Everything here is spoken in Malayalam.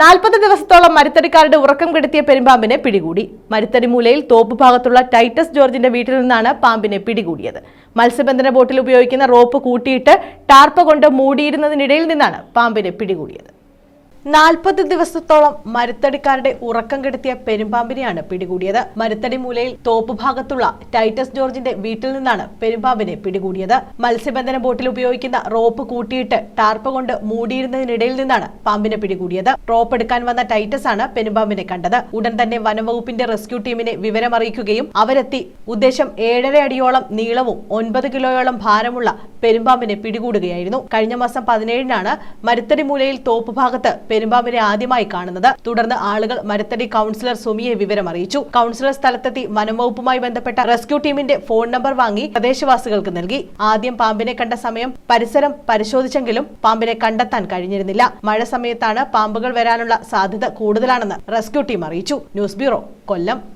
നാൽപ്പത് ദിവസത്തോളം മരുത്തടിക്കാരുടെ ഉറക്കം കെടുത്തിയ പെരുമ്പാമ്പിനെ പിടികൂടി. മരുത്തടി മൂലയിൽ തോപ്പ് ഭാഗത്തുള്ള ടൈറ്റസ് ജോർജിന്റെ വീട്ടിൽ നിന്നാണ് പാമ്പിനെ പിടികൂടിയത്. മത്സ്യബന്ധന ബോട്ടിൽ ഉപയോഗിക്കുന്ന റോപ്പ് കൂട്ടിയിട്ട് ടാർപ്പ കൊണ്ട് മൂടിയിരുന്നതിനിടയിൽ നിന്നാണ് പാമ്പിനെ പിടികൂടിയത്. നാൽപ്പത് ദിവസത്തോളം മരുത്തടിക്കാരുടെ ഉറക്കം കെടുത്തിയ പെരുമ്പാമ്പിനെയാണ് പിടികൂടിയത്. മരുത്തടി മൂലയിൽ തോപ്പ് ഭാഗത്തുള്ള ടൈറ്റസ് ജോർജിന്റെ വീട്ടിൽ നിന്നാണ് പെരുമ്പാമ്പിനെ പിടികൂടിയത്. മത്സ്യബന്ധന ബോട്ടിൽ ഉപയോഗിക്കുന്ന റോപ്പ് കൂട്ടിയിട്ട് ടാർപ്പ് കൊണ്ട് മൂടിയിരുന്നതിനിടയിൽ നിന്നാണ് പാമ്പിനെ പിടികൂടിയത്. റോപ്പ് എടുക്കാൻ വന്ന ടൈറ്റസ് ആണ് പെരുമ്പാമ്പിനെ കണ്ടത്. ഉടൻ തന്നെ വനംവകുപ്പിന്റെ റെസ്ക്യൂ ടീമിനെ വിവരമറിയിക്കുകയും അവരെത്തി. ഉദ്ദേശം ഏഴര അടിയോളം നീളവും ഒൻപത് കിലോയോളം ഭാരമുള്ള പെരുമ്പാമ്പിനെ പിടികൂടുകയായിരുന്നു. കഴിഞ്ഞ മാസം പതിനേഴിനാണ് മരുത്തടി മൂലയിൽ തോപ്പ് ഭാഗത്ത് പെരുമ്പാമ്പിനെ ആദ്യമായി കാണുന്നത്. തുടർന്ന് ആളുകൾ മരത്തടി കൌൺസിലർ സുമിയെ വിവരം അറിയിച്ചു. കൌൺസിലർ സ്ഥലത്തെത്തി വനംവകുപ്പുമായി ബന്ധപ്പെട്ട റെസ്ക്യൂ ടീമിന്റെ ഫോൺ നമ്പർ വാങ്ങി പ്രദേശവാസികൾക്ക് നൽകി. ആദ്യം പാമ്പിനെ കണ്ട സമയം പരിസരം പരിശോധിച്ചെങ്കിലും പാമ്പിനെ കണ്ടെത്താൻ കഴിഞ്ഞിരുന്നില്ല. മഴ സമയത്താണ് പാമ്പുകൾ വരാനുള്ള സാധ്യത കൂടുതലാണെന്ന് റെസ്ക്യൂ ടീം അറിയിച്ചു. News bureau Kollam.